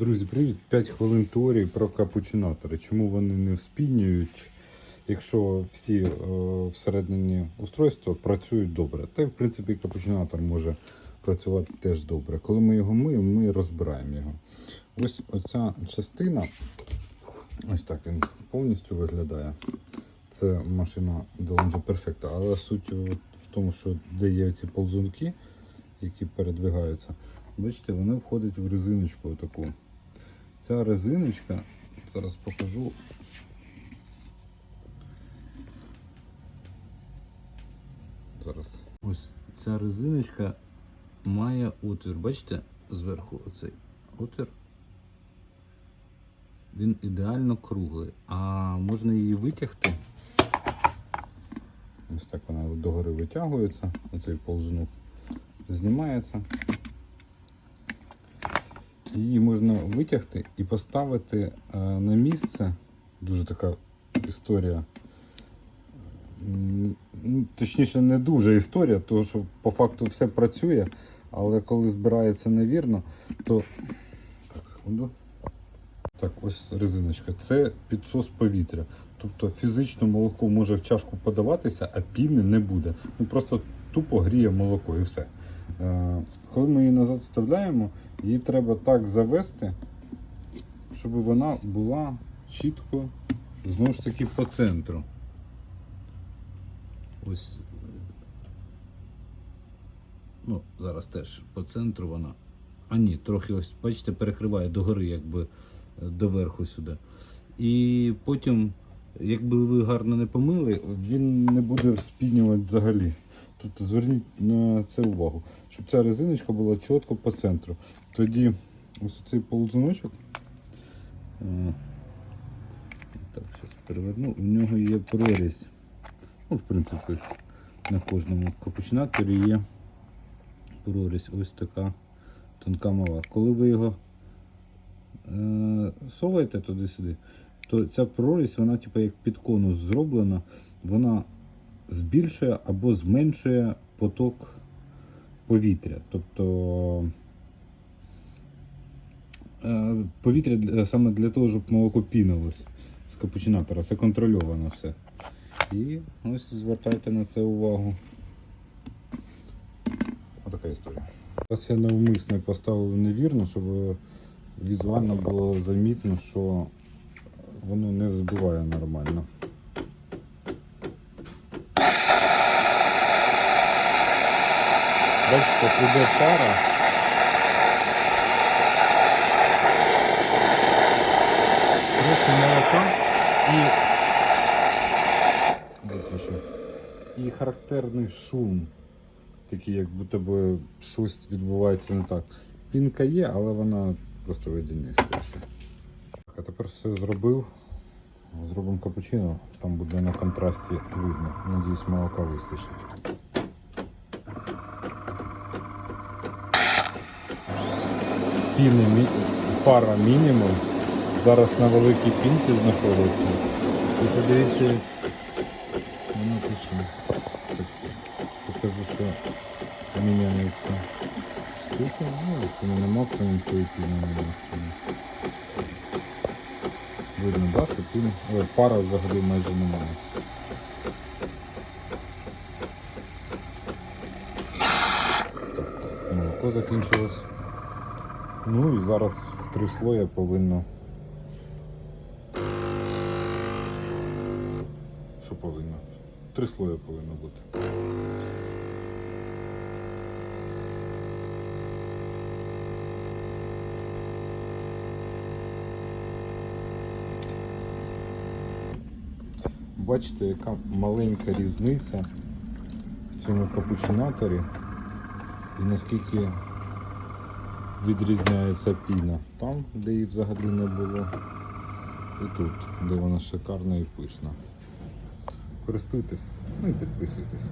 Друзі, привіт! 5 хвилин теорії про капучинатори. Чому вони не вспінюють, якщо всі е, всередині устройства працюють добре. Та й в принципі капучинатор може працювати теж добре. Коли ми його миємо, ми розбираємо його. Ось оця частина, ось так він повністю виглядає. Це машина Delonghi Perfecta, але суть в тому, що де є ці ползунки, які передвигаються. Бачите, вони входять в резиночку таку. Ця резиночка, зараз покажу. Зараз. Ось ця резиночка має отвір. Бачите, зверху оцей отвір. Він ідеально круглий, а можна її витягти. Ось так вона догори витягується, оцей ползунок знімається. Її можна витягти і поставити е, на місце. Дуже така історія. Ну, Точніше, не дуже історія, тому що по факту все працює, але коли збирається невірно, то. Так, секунду. Так, ось резиночка. Це підсос повітря. Тобто фізично молоко може в чашку подаватися, а піни не буде. Ну просто тупо гріє молоко і все. Е, Коли ми її назад вставляємо, її треба так завести, щоб вона була чітко знову ж таки по центру. Ось. Ну, зараз теж по центру вона. А ні, трохи ось, бачите, перекриває догори, якби е, доверху сюди. І потім, якби ви гарно не помили, він не буде вспінювати взагалі. Тобто зверніть на це увагу, щоб ця резиночка була чітко по центру. Тоді ось цей ползуночок. е, Так, зараз переверну. У нього є прорізь. Ну, в принципі, на кожному капучинаторі є прорізь. Ось така тонка мала. Коли ви його е, соваєте туди-сюди, то ця прорізь, вона типу, як під конус зроблена, вона збільшує або зменшує поток повітря. Тобто е, повітря саме для того, щоб молоко пінилось з капучинатора. Це контрольовано все. І ось звертайте на це увагу. Отака історія. Зараз я навмисно поставив невірно, щоб візуально було замітно, що воно не взбиває нормально. Бачите, іде пара. Трохи молока і виключу. І характерний шум. Такий, як будто би щось відбувається не так. Пінка є, але вона просто водяниста. все. Так, а тепер все зробив. Зробимо капучино, там буде на контрасті видно. Надіюсь, молока вистачить. Піни пара мінімум. Зараз на великій пінці знаходиться. І подивіться, воно пішло. Покажу, що міняється штука. Ну, це не на максимум тої піни на максимум. Видно, да, що пін... Ой, пара взагалі майже немає. Молоко закінчилось. Ну і зараз в три слоя повинно. Що повинно? Три слоя повинно бути. Бачите, яка маленька різниця в цьому капучинаторі і наскільки відрізняється піна. Там, де її взагалі не було, і тут, де вона шикарна і пишна. Користуйтесь, ну і підписуйтесь.